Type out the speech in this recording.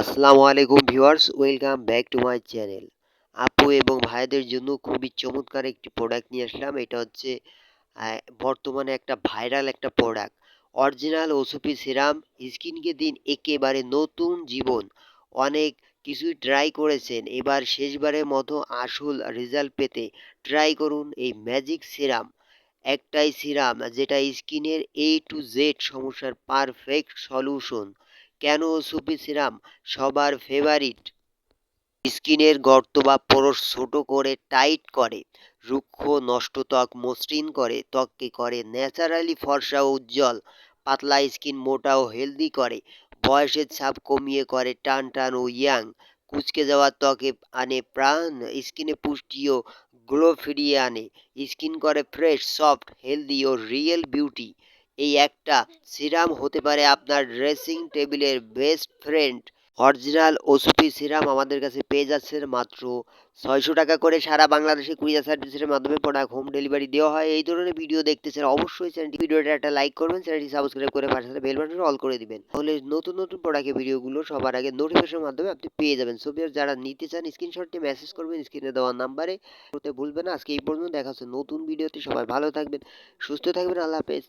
আসসালামু আলাইকুম viewers, welcome back to my channel. আপু এবং ভাইদের জন্য খুবই চমৎকার একটি প্রোডাক্ট নিয়ে আসলাম। এটা হচ্ছে বর্তমানে একটা ভাইরাল একটা প্রোডাক্ট অরিজিনাল ওসুপি সিরাম স্কিনকে দিন একেবারে নতুন জীবন। অনেক কিছুই ট্রাই করেছেন। এবার শেষবারের মতো আসল রেজাল্ট পেতে ট্রাই করুন এই ম্যাজিক সিরাম একটাই সিরাম যেটা স্কিনের এ টু জেড সমস্যার পারফেক্ট সলিউশন কেন সুপি সিরাম সবার ফেভারিট স্কিনের গর্ত বা পোরস ছোট করে টাইট করে, রুক্ষ নষ্ট ত্বক মসৃণ করে, ত্বককে করে ন্যাচারালি ফর্সা উজ্জ্বল, পাতলা স্কিন মোটা ও হেলদি করে, বয়সের ছাপ কমিয়ে করে, টান টান ও ইয়াং কুচকে যাওয়া ত্বকে আনে প্রাণ, স্কিনে পুষ্টি ও গ্লো ফিরিয়ে আনে, স্কিন করে ফ্রেশ সফট হেলদি ও রিয়েল বিউটি এই একটা সিরাম হতে পারে আপনার ড্রেসিং টেবিলের বেস্ট ফ্রেন্ড অরিজিনাল ওসুপি সিরাম আমাদের কাছে পেয়ে যাচ্ছেন মাত্র ছয়শো টাকা করে সারা বাংলাদেশে কুরিয়ার সার্ভিসের মাধ্যমে প্রোডাক্ট হোম ডেলিভারি দেওয়া হয়। এই ধরনের ভিডিও দেখতে চান অবশ্যই চ্যানেলটি ভিডিওটা একটা লাইক করবেন চ্যানেলটি সাবস্ক্রাইব করে পাশে সাথে বেল বাটন অল করে দিবেন। তাহলে নতুন নতুন প্রোডাক্টের ভিডিওগুলো সবার আগে নোটিফিকেশনের মাধ্যমে আপনি পেয়ে যাবেন। সো যারা নিতে চান স্ক্রিনশটটি মেসেজ করবেন স্ক্রিনে দেওয়া নাম্বারে ভুলবেন আজকে এই পর্যন্ত দেখা হচ্ছে নতুন ভিডিওতে সবাই ভালো থাকবেন, সুস্থ থাকবেন, আল্লাহ হাফেজ।